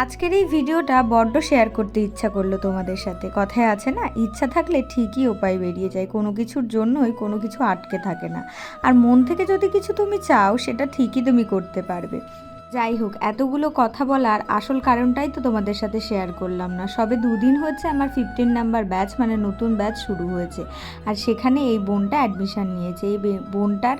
আজকের এই ভিডিওটা বড্ড শেয়ার করতে ইচ্ছা করল তোমাদের সাথে। কথায় আছে না, ইচ্ছা থাকলে ঠিকই উপায় বেরিয়ে যায়, কোনো কিছুর জন্যই কোনো কিছু আটকে থাকে না। আর মন থেকে যদি কিছু তুমি চাও, সেটা ঠিকই তুমি করতে পারবে। যাই হোক, এতগুলো কথা বলার আসল কারণটাই তো তোমাদের সাথে শেয়ার করলাম না। সবে দুদিন হচ্ছে আমার ফিফটিন নাম্বার ব্যাচ মানে নতুন ব্যাচ শুরু হয়েছে। আর সেখানে এই বোনটা অ্যাডমিশান নিয়েছে। এই বোনটার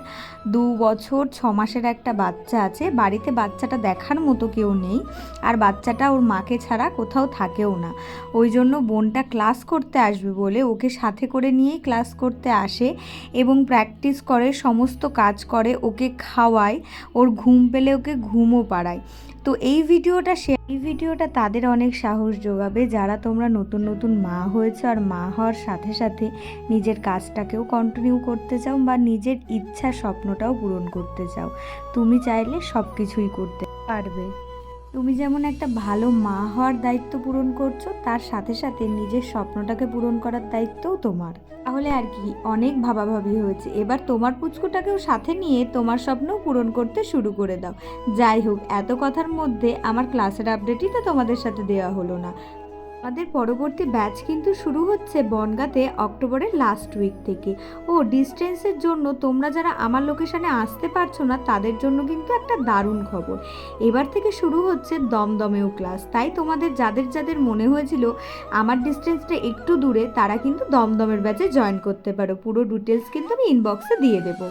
দু বছর, ছ মাসের একটা বাচ্চা আছে। বাড়িতে বাচ্চাটা দেখার মতো কেউ নেই। আর বাচ্চাটা ওর মাকে ছাড়া কোথাও থাকেও না। ওই জন্য বোনটা ক্লাস করতে আসবে বলে ওকে সাথে করে নিয়েই ক্লাস করতে আসে এবং প্র্যাকটিস করে, সমস্ত কাজ করে, ওকে খাওয়ায়। ওর ঘুম পেলে ওকে ঘুমও পাড়ায়। তো এই ভিডিওটা সে এই ভিডিওটা তাদের অনেক সাহস যোগাবে যারা তোমরা নতুন নতুন মা হয়েছে আর মা হওয়ার সাথে সাথে নিজের কাজটাকেও কন্টিনিউ করতে চাও বা নিজের ইচ্ছা স্বপ্নটাও পূরণ করতে চাও। তুমি চাইলে সব কিছুই করতে পারবে। তুমি যেমন একটা ভালো মা হওয়ার দায়িত্ব পূরণ করছ, তার সাথে সাথে নিজের স্বপ্নটাকে পূরণ করার দায়িত্বও তোমার। তাহলে আর কি, অনেক ভাবাভাবি হয়েছে। এবার তোমার পুচকুটাকেও সাথে নিয়ে তোমার স্বপ্ন পূরণ করতে শুরু করে দাও। যাই হোক, এত কথার মধ্যে আমার ক্লাসের আপডেটই তো তোমাদের সাথে দেওয়া হলো না। আমাদের পরবর্তী ব্যাচ কিন্তু শুরু হচ্ছে বনগাঁতে অক্টোবরের লাস্ট উইক থেকে। ও ডিস্টেন্সের জন্য তোমরা যারা আমার লোকেশানে আসতে পারছ না, তাদের জন্য কিন্তু একটা দারুণ খবর। এবার থেকে শুরু হচ্ছে দমদমেও ক্লাস তাই তোমাদের যাদের যাদের মনে হয়েছিল আমার ডিস্টেন্সটা একটু দূরে, তারা কিন্তু দমদমের ব্যাচে জয়েন করতে পারো। পুরো ডিটেলস কিন্তু আমি ইনবক্সে দিয়ে দেবো।